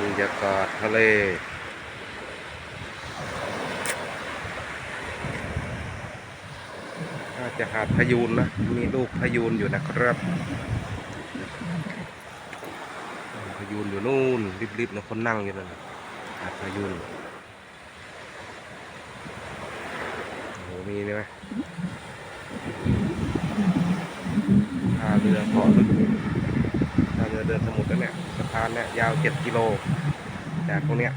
รยากาศทะเลน่าจะหาดพยูนนะ มีลูกพยูนอยู่นะครับ พยูนอยู่นู่นริบๆนะคนนั่งอยู่นั่นน่ะหาดพยูนโอ้โหมีไหมท่าเรือเกาะลึกท่อ นสมุทรแล้วเนี่ยสะพานเนี่ยยาวเจ็ดกิโลจากตรงเนี้ย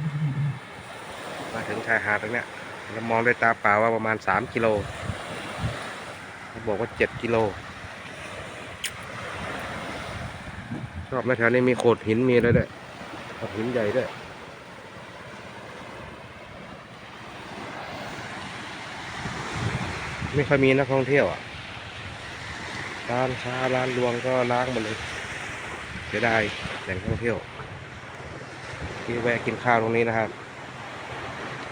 มาถึงชายหาดตรงเนี้ยเรามองด้วยตาเปล่าว่าประมาณสามกิโลเขาบอกว่าเจ็ดกิโลชอบไหมแถวนี้มีโขดหินมีอะไรด้วยโขดหินใหญ่ด้วยไม่ค่อยมีนักท่องเที่ยวอะร้านค้าร้านรวงก็ล้างหมดเลย เสียดายแหล่งท่องเที่ยว ที่แวะกินข้าวตรงนี้นะครับ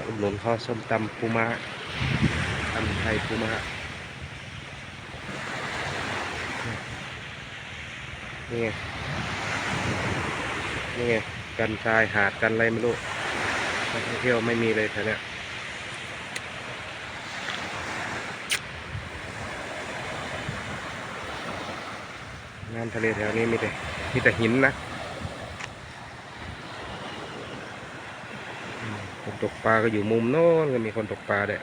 อุดหนุนเขาวส้มตำปูม้าตำไทยปูม้านี่ไงนี่ไงกันทรายหาดกันอะไรไม่รู้นักท่องเที่ยวไม่มีเลยแถวเนี้ย น้ำทะเลแถวนี้มีแต่มีแต่หินนะคนตกปลาก็อยู่มุมโน้นก็มีคนตกปลาด้วย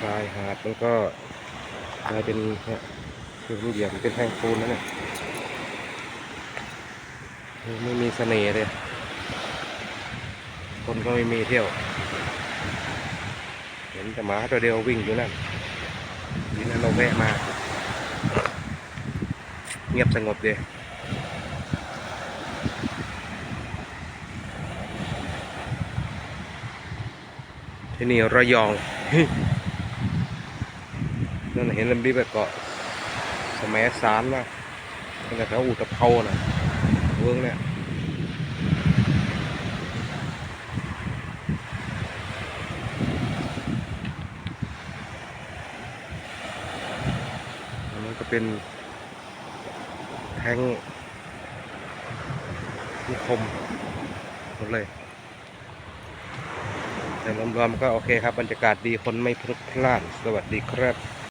ชายหาดมันก็กลายเป็นเนี่ยคือรูปเหลี่ยมเป็นแท่งปูนแล้วเนี่ยไม่มีเสน่ห์เลย คนก็ไม่มีเที่ยว เห็นแต่หมาตัวเดียววิ่งอยู่นั่นนี่นั่นเราแวะมา เงียบสงบดีที่นี่ระยองนั่นเห็นลำรีไปเกาะสมัยสารนะตั้งแต่แถวอุตภเปาน่ะเวิ้งเนี่ยอันนั้นก็ เป็นแทงนิคมหมดเลย แต่รวมๆก็โอเคครับบรรยากาศดีคนไม่พลุกพล่าน สวัสดีครับ